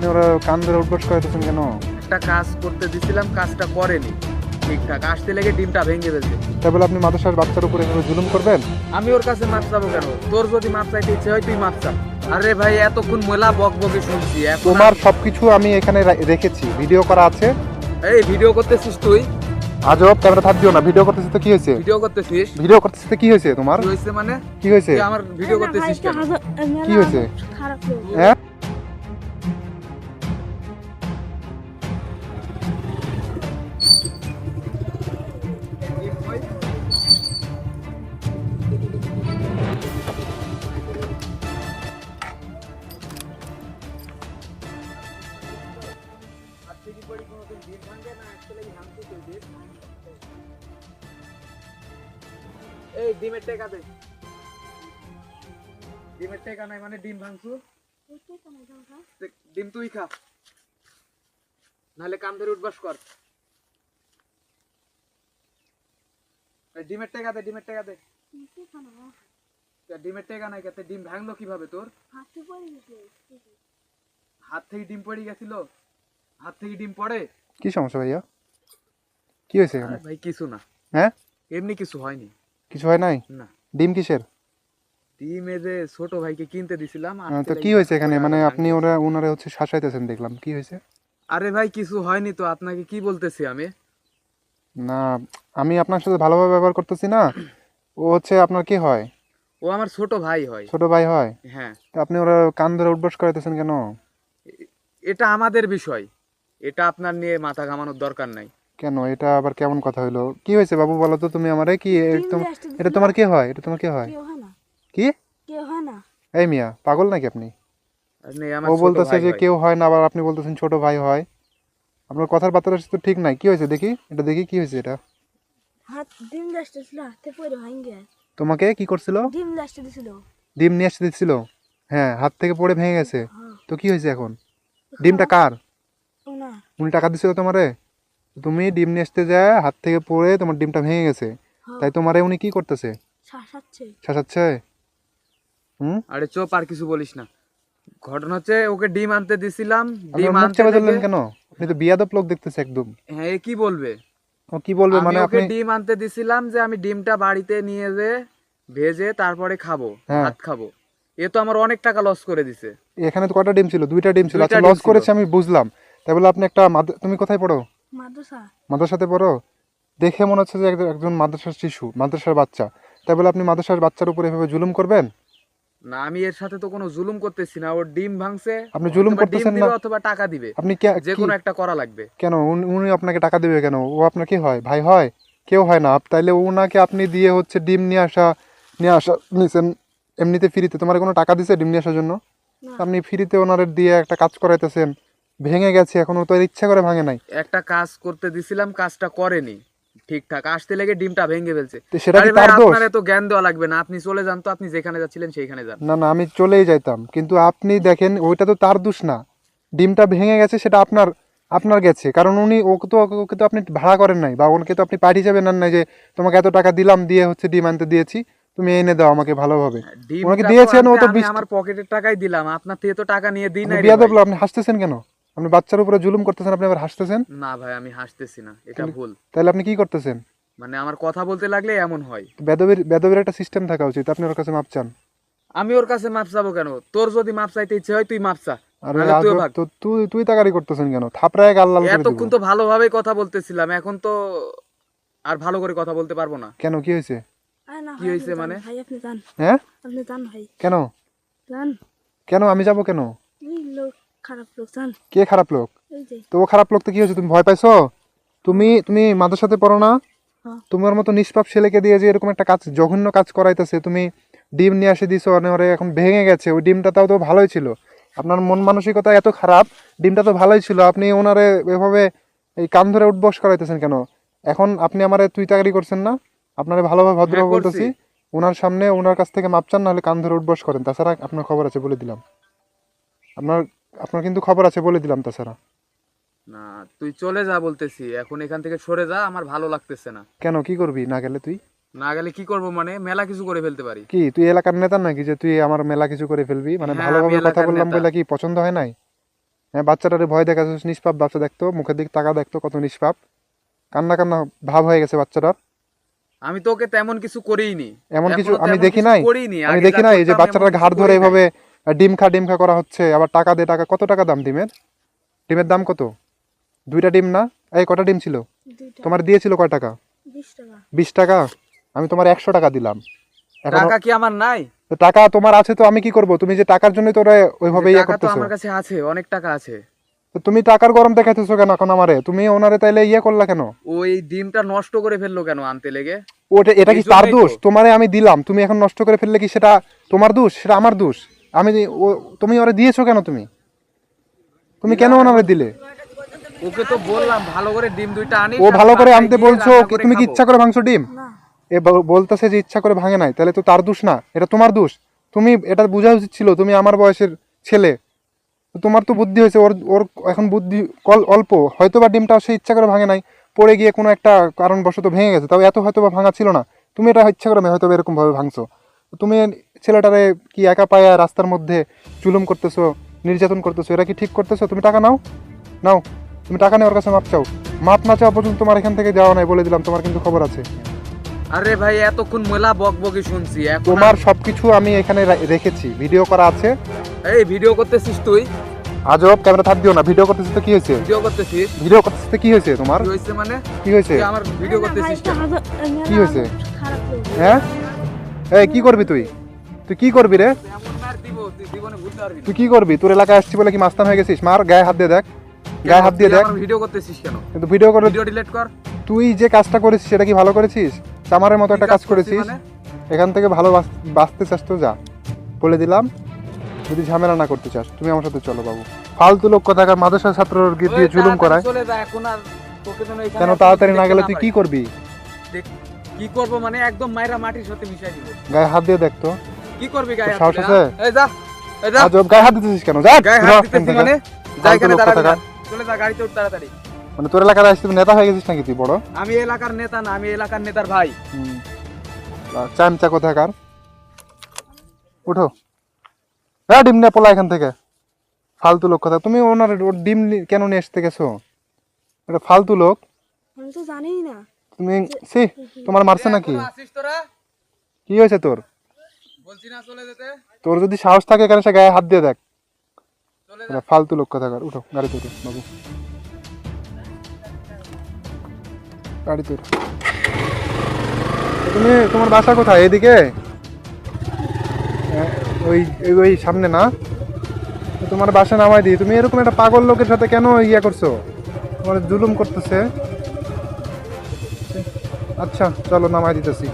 আপনি ওরা কান ধরে উঠবস করাইতেছেন কেন? একটা কাজ করতে দিছিলাম কাজটা করেনি। ঠিকঠাক আসতে লেগে ডিমটা ভেঙে ফেলছে। বলে আপনি মাদ্রাসার বাচ্চার উপরে এভাবে জুলুম করবেন? আমি ওর কাছে মাপ চাবো কেন? তোর যদি মাপ চাইতে ইচ্ছে হয় তুই মাপ চা আরে ভাই এতক্ষণ মেলা বক বকে শুনছি তোমার সবকিছু আমি এখানে রেখেছি। ভিডিও করা আছে। এই ভিডিও করতেছিস তুই? আজব ক্যামেরা থাক দিও না। ভিডিও করতেছি তো কি হয়েছে? ভিডিও করতেছিস? ভিডিও করতেছি তো কি হয়েছে তোমার? হয়েছে মানে? কি হয়েছে? আমার ভিডিও করতেছিস কেন? কি হয়েছে? খারাপ হ্যাঁ? এই ডিমের টেকা দে। ডিমের টেকা নাই মানে ডিম ভাঙছু ডিম তুই খা। নাহলে ধরে উঠবাস কর। ডিমের টেকা দে, ডিমের টেকা দে। ডিমের টেকা নাই ডিম ভাঙলো কীভাবে তোর? হাত থেকে ডিম পড়ে গেছিল। হাত থেকে ডিম পড়ে? কি সমস্যা ভাইয়া? কি হয়েছে এখানে? ভাই কিছু না। হ্যাঁ? এমনি কিছু হয়নি। কিছু হয় নাই? না। ডিম কিসের? ডিম যে ছোট ভাইকে কিনতে দিছিলাম তো কি হয়েছে এখানে? মানে আপনি ওরা ওনারা হচ্ছে শাসাইতেছেন দেখলাম। কি হয়েছে? আরে ভাই কিছু হয়নি তো আপনাকে কি বলতেছি আমি? না আমি আপনার সাথে ভালোভাবে ব্যবহার করতেছি না। ও হচ্ছে আপনার কি হয়? ও আমার ছোট ভাই হয়। ছোট ভাই হয়? হ্যাঁ। আপনি ওরা কান ধরে উঠবস করাইতেছেন কেন? এটা আমাদের বিষয়। এটা আপনার নিয়ে মাথা ঘামানোর দরকার নাই। কেন? এটা আবার কেমন কথা হইল? কি হয়েছে বাবু বলো তো তুমি আমারে? কি এটা তোমার কি হয়? এটা তোমার কি হয়? হয় কি? কেউ হয় না। এই মিয়া পাগল নাকি আপনি? ও বলতেছে যে কেউ হয় না আবার আপনি বলতেছেন ছোট ভাই হয়। আপনার কথার বার্তাটা তো ঠিক নাই। কি হয়েছে দেখি? এটা দেখি কি হয়েছে এটা? হাত ডিম হাতে পড়ে ভাঙ্গে। তোমাকে কি করছিল? ডিম লাস্টে দিছিল। ডিম নিয়ে আসতে দিচ্ছিল হ্যাঁ হাত থেকে পড়ে ভেঙে গেছে। হ্যাঁ। তো কি হয়েছে এখন? ডিমটা কার? উনি টাকা দিছিল তোমারে? তুমি ডিম নিয়ে আসতে যায় হাত থেকে পড়ে তোমার ডিমটা ভেঙে গেছে। হ্যাঁ। তাই তোমারে উনি কি করতেছে? শাসাচ্ছে। হুম? আরে চোপ আর কিছু বলিস না। ঘটনা হচ্ছে ওকে ডিম আনতে দিছিলাম ডিম আনতে লেগে- কেন? আপনি তো বিয়াদব লোক দেখতেছে একদম। হ্যাঁ এ কি বলবে? ও কি বলবে? মানে ওকে আপনি ডিম আনতে দিছিলাম যে আমি ডিমটা বাড়িতে নিয়ে যে ভেজে তারপরে খাব হ্যাঁ। ভাত খাব। এ তো আমার অনেক টাকা লস করে দিছে। এখানে তো কটা ডিম ছিল? দুইটা ডিম ছিল। আচ্ছা লস। করেছে আমি বুঝলাম। তাই বলে আপনি একটা তুমি কোথায় পড়ো? মাদ্রাসা। মাদ্রাসাতে পড়ো? দেখে মনে হচ্ছে যে একজন- একজন মাদ্রাসার শিশু মাদ্রাসার বাচ্চা। তাই বলে আপনি মাদ্রাসার বাচ্চার উপরে এভাবে জুলুম করবেন? না আমি এর সাথে তো কোনো জুলুম করতেছি না। ওর ডিম ভাঙছে আপনি জুলুম করতেছেন না। অথবা টাকা দিবে। আপনি যে কোনো একটা করা লাগবে। কেন? উনি- আপনাকে টাকা দেবে কেন? ও আপনার কি হয়? ভাই হয়? কেউ হয় না। তাইলে ওনাকে আপনি দিয়ে হচ্ছে ডিম নিয়ে আসা নিয়ে আসা নিছেন এমনিতে ফ্রিতে তোমার কোনো টাকা দিছে ডিম নিয়ে আসার জন্য? আপনি ফ্রিতে ওনারে দিয়ে একটা কাজ করাইতেছেন। ভেঙে গেছে এখন তো ইচ্ছা করে ভাঙে নাই। একটা কাজ করতে দিছিলাম কাজটা করেনি ঠিকঠাক। আসতে লেগে ডিমটা ভেঙে ফেলছে। তো সেটা কি তার দোষ? আপনার এত জ্ঞান দেওয়া লাগবে না। আপনি চলে যান তো আপনি যেখানে যাচ্ছিলেন সেইখানে যান। না না আমি চলেই যাইতাম। কিন্তু আপনি দেখেন ওইটা তো তার দোষ না। ডিমটা ভেঙে গেছে সেটা আপনার আপনার গেছে। কারণ উনি ওকে তো ওকে তো আপনি ভাড়া করেন নাই বা ওকে তো আপনি পাঠিয়ে যাবেন না যে তোমাকে এত টাকা দিলাম দিয়ে হচ্ছে ডিম আনতে দিয়েছি তুমি এনে দাও আমাকে ভালোভাবে। ডিমটা ওনাকে দিয়েছেন, ও তো আমি আমার পকেটের টাকাই দিলাম। আপনার থেকে তো টাকা নিয়ে দিই বিয়াদব আপনি হাসতেছেন কেন? আপনি বাচ্চার উপরে জুলুম করতেছেন আপনি আবার হাসতেছেন? না ভাই আমি হাসতেছি না এটা ভুল। তাহলে আপনি কি করতেছেন? মানে আমার কথা বলতে লাগলে এমন হয়। বেদবের বেদবের একটা সিস্টেম থাকা উচিত আপনি ওর কাছে মাপ চান। আমি ওর কাছে মাপ চাবো কেন? তোর যদি মাপ চাইতে ইচ্ছে হয় তুই মাপ চা। আর। তো তুই তুই তাকারি করতেছেন কেন? থাপড়ায় গাল লাল করে। এতক্ষণ তো ভালোভাবে কথা বলতেছিলাম এখন তো আর ভালো করে কথা বলতে পারব না। কেন কি হয়েছে? না কি হয়েছে মানে? ভাই আপনি যান। হ্যাঁ? আপনি যান ভাই। কেন? যান। কেন আমি যাব কেন? লোক খারাপ লোক যান কে খারাপ লোক? তো ও খারাপ লোক তো কি হয়েছে? তুমি ভয় পাইছো? তুমি তুমি মাদ্রাসাতে পড়ো না? হ্যাঁ। তোমার মতো নিষ্পাপ ছেলেকে দিয়ে যে এরকম একটা কাজ জঘন্য কাজ করাইতেছে তুমি ডিম নিয়ে আসে দিছো ওরে এখন ভেঙে গেছে ওই ডিমটা তাও তো ভালোই ছিল। আপনার মন মানসিকতা এত খারাপ ডিমটা তো ভালোই ছিল আপনি ওনারে এভাবে এই কান ধরে উঠবস করাইতেছেন কেন? এখন আপনি আমারে তুই তাকারি করছেন না? আপনারে ভালোভাবে ভদ্রভাবে হ্যাঁ, বলতেছি। ওনার সামনে ওনার কাছ থেকে মাপ চান নাহলে কান ধরে উঠবস করেন। তাছাড়া আপনার খবর আছে বলে দিলাম। আপনার আপনার কিন্তু খবর আছে বলে দিলাম তাছাড়া। না তুই চলে যা বলতেছি এখন এখান থেকে সরে যা আমার ভালো লাগতেছে না। কেন কি করবি? না গেলে তুই? না গেলে কি করব মানে মেলা কিছু করে ফেলতে পারি। কি তুই এলাকার নেতা নাকি যে তুই আমার মেলা কিছু করে ফেলবি? মানে হ্যাঁ, ভালোভাবে কথা বললাম বলে কি পছন্দ হয় নাই? হ্যাঁ বাচ্চাটারে ভয় দেখাচ্ছিস নিষ্পাপ বাচ্চা দেখতো মুখের দিক টাকা দেখতো কত নিষ্পাপ। কান্না কান্না ভাব হয়ে গেছে বাচ্চাটার। আমি তোকে তেমন কিছু করিনি এমন কিছু আমি দেখি নাই? করিনি আমি দেখি নাই এই যে বাচ্চাটার ঘাড় ধরে এভাবে ডিম খা ডিম খা করা হচ্ছে। আবার টাকা দে টাকা কত টাকা দাম ডিমের? ডিমের দাম কত? দুইটা ডিম না? এই কটা ডিম ছিল? তোমার দিয়েছিল কয় টাকা? বিশ টাকা। আমি তোমার একশো টাকা দিলাম। টাকা কি আমার নাই? টাকা তোমার আছে তো আমি কি করব? তুমি যে টাকার জন্য তোরা ওইভাবে ইয়ে করতেছো। আমার কাছে আছে অনেক টাকা আছে। তো তুমি টাকার গরম দেখাইতেছো কেন এখন আমারে? তুমি ওনারে তাইলে ইয়ে করলা কেন? ওই ডিমটা নষ্ট করে ফেলল কেন আনতে লেগে? ওটা এটা কি তার দোষ? তোমারে আমি দিলাম। তুমি এখন নষ্ট করে ফেললে কি সেটা তোমার দোষ? সেটা আমার দোষ? আমি ও- তুমি ওরে দিয়েছ কেন তুমি? তুমি কেন ওনারে দিলে? ওকে তো বললাম ভালো করে ডিম দুইটা আনি ও ভালো করে আনতে বলছো কি- তুমি কি ইচ্ছা করে ভাঙছো ডিম? না। এ বল- বলতেছে যে ইচ্ছা করে ভাঙে নাই তাহলে তো তার দোষ না এটা তোমার দোষ। তুমি এটা বোঝা উচিত ছিল তুমি আমার বয়সের ছেলে। তোমার তো বুদ্ধি হয়েছে ওর ওর এখন বুদ্ধি কল অল্প হয়তো বা ডিমটাও সে ইচ্ছা করে ভাঙে নাই পড়ে গিয়ে কোনো একটা কারণবশত ভেঙে গেছে তাও এত হয়তো বা ভাঙা ছিল না। তুমি এটা ইচ্ছা করে হয়তো এরকমভাবে এরকম ভাঙছো তুমি ছেলেটারে কি একা পায়া রাস্তার মধ্যে চুলুম করতেছো নির্যাতন করতেছো এরা কি ঠিক করতেছো? তুমি টাকা নাও। নাও তুমি টাকা নেওয়ার কাছে মাপ চাও। মাপ না চাওয়া পর্যন্ত তোমার এখান থেকে যাওয়া নাই বলে দিলাম তোমার কিন্তু খবর আছে। আরে ভাই এতক্ষণ মেলা বক বকি শুনছি তোমার সবকিছু আমি এখানে রেখেছি ভিডিও করা আছে। এই ভিডিও করতেছিস তুই? আজব ক্যামেরা থাক দিও না ভিডিও করতেছিস তো কি হয়েছে? ভিডিও করতেছিস? ভিডিও করতেছিস তো কি হয়েছে তোমার? কি হয়েছে মানে? কি হয়েছে? আমার ভিডিও করতেছিস? কি হয়েছে? খারাপ হ্যাঁ? এই কি করবি তুই? তুই কি করবি রে? তুই কি করবি? তোর এলাকায় আসছি বলে কি মাস্তান হয়ে গেছিস? মার গায়ে হাত দিয়ে দেখ। গায়ে হাত দিয়ে দেখ। ভিডিও করতেছিস কেন? কিন্তু ভিডিও করে ভিডিও ডিলিট কর। তুই যে কাজটা করেছিস সেটা কি ভালো করেছিস? চামারের মতো একটা কাজ করেছিস মানে? এখান থেকে ভালো বাঁচ- বাঁচতে চাস তো যা। বলে দিলাম যদি ঝামেলা না করতে চাস তুমি আমার সাথে চলো বাবু। ফালতু লোক কথাকার মাদ্রাসা ছাত্র দিয়ে জুলুম করায়। কেন তাড়াতাড়ি না গেলে তুই। কি করবি? দেখ- কি করব মানে একদম মাইরা মাটির সাথে মিশাই দিব। গায়ে হাত দিয়ে দেখতো কি করবি গায়ে তোর হাত? হ্যাঁ? এই যা এই যা। আজব গায়ে হাত দিতেছিস কেন? যা গায়ে হাত মানে? যা এখানে। কোথাকার। চলে যা গাড়িতে উঠ তাড়াতাড়ি। মানে তোর এলাকার আসছিস নেতা হয়ে গেছিস নাকি তুই বড়? আমি এলাকার নেতা না আমি এলাকার নেতার ভাই। চামচা কোথাকার? উঠো। হ্যাঁ ডিম নিয়ে পোলা এখান থেকে। ফালতু লোক কথা তুমি ওনার ওর ডিম কেন নিয়ে আসতে গেছো? এটা ফালতু লোক। আমি তো জানিই না। তুমি সি তোমার মারছে নাকি? কি হয়েছে তোর? তোর যদি সাহস থাকে এখানে সে গায়ে হাত দিয়ে দেখ। ফালতু লোক কথাকার উঠো গাড়িতে উঠো বাবু। গাড়িতে উঠো। তুমি তোমার বাসা কোথায়? এদিকে? ওই ওই- ওই সামনে না? তোমার বাসা নামাই দিই। তুমি এরকম একটা পাগল লোকের সাথে কেন ইয়ে করছ? তোমার জুলুম করতেছে। আচ্ছা চলো নামাই দিতেছি।